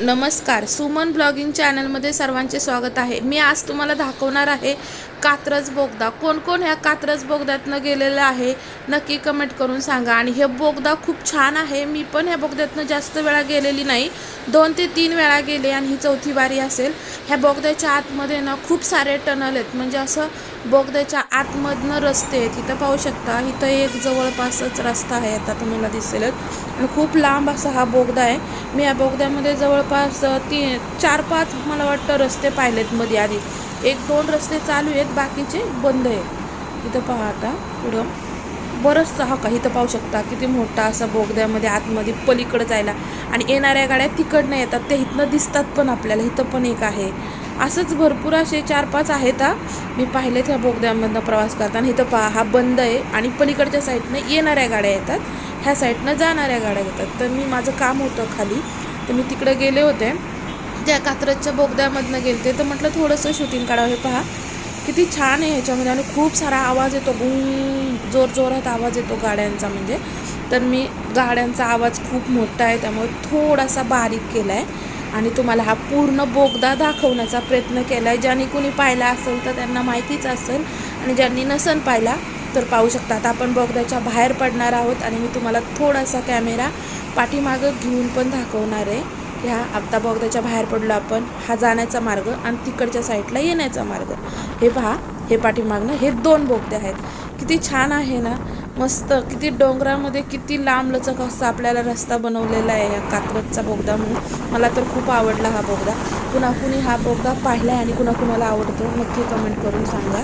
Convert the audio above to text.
नमस्कार सुमन ब्लॉगिंग चॅनलमध्ये सर्वांचे स्वागत आहे. मी आज तुम्हाला दाखवणार आहे कात्रज बोगदा. कोण कोण ह्या कात्रज बोगद्यातनं गेलेलं आहे नक्की कमेंट करून सांगा. आणि हे बोगदा खूप छान आहे. मी पण ह्या बोगद्यातनं जास्त वेळा गेलेली नाही. दोन ते तीन वेळा गेले आणि ही चौथी बारी असेल. ह्या बोगद्याच्या आतमध्ये ना खूप सारे टनल आहेत. म्हणजे असं बोगद्याच्या आतमधनं रस्ते आहेत. इथं पाहू शकता. इथं एक जवळपासच रस्ता आहे. आता तुम्हाला दिसेलच. आणि खूप लांब असा हा बोगदा आहे. मी या बोगद्यामध्ये जवळ जवळपास ती चार पाच मला वाटतं रस्ते पाहिलेत मध्ये आधी. एक दोन रस्ते चालू आहेत बाकीचे बंद आहेत. इथं पहा आता पुढं. बरंचसं हा का इथं पाहू शकता किती मोठा असा बोगद्यामध्ये आतमध्ये पलीकडं जायला. आणि येणाऱ्या गाड्या तिकडनं येतात ते इथनं दिसतात पण आपल्याला इथं पण एक आहे. असंच भरपूर असे चार पाच आहेत हा. मी पाहिले त्या बोगद्यामधनं प्रवास करताना. इथं पहा हा बंद आहे आणि पलीकडच्या साईडनं येणाऱ्या गाड्या येतात. ह्या साईडनं जाणाऱ्या गाड्या येतात. तर मी माझं काम होतं खाली. तर मी तिकडे गेले होते. त्या कात्रजच्या बोगद्यामधनं गेलते तर म्हटलं थोडंसं शूटिंग काढावं. हे पहा किती छान आहे ह्याच्यामध्ये आणि खूप सारा आवाज येतो. गुंग जोर जोरात आवाज येतो गाड्यांचा म्हणजे. तर मी गाड्यांचा आवाज खूप मोठा आहे त्यामुळे थोडासा बारीक केला आहे आणि तुम्हाला हा पूर्ण बोगदा दाखवण्याचा प्रयत्न केला आहे ज्यांनी कोणी पाहिला असेल तर त्यांना माहितीच असेल. आणि ज्यांनी नसन पाहिला तर पाहू शकता. आता आपण बोगद्याच्या बाहेर पडणार आहोत आणि मी तुम्हाला थोडासा कॅमेरा पाठीमागं घेऊन पण दाखवणार आहे. ह्या आता बोगद्याच्या बाहेर पडलो आपण. हा जाण्याचा मार्ग आणि तिकडच्या साईडला येण्याचा मार्ग. हे पहा हे पाठीमागणं हे दोन बोगदे आहेत. किती छान आहे ना? मस्त. किती डोंगरामध्ये किती लांब लचक असं आपल्याला रस्ता बनवलेला आहे ह्या कात्रजचा बोगदा म्हणून. मला तर खूप आवडला हा बोगदा. कुणाकुणी हा बोगदा पाहिला आहे आणि कुणाकुणाला आवडतो नक्की कमेंट करून सांगा.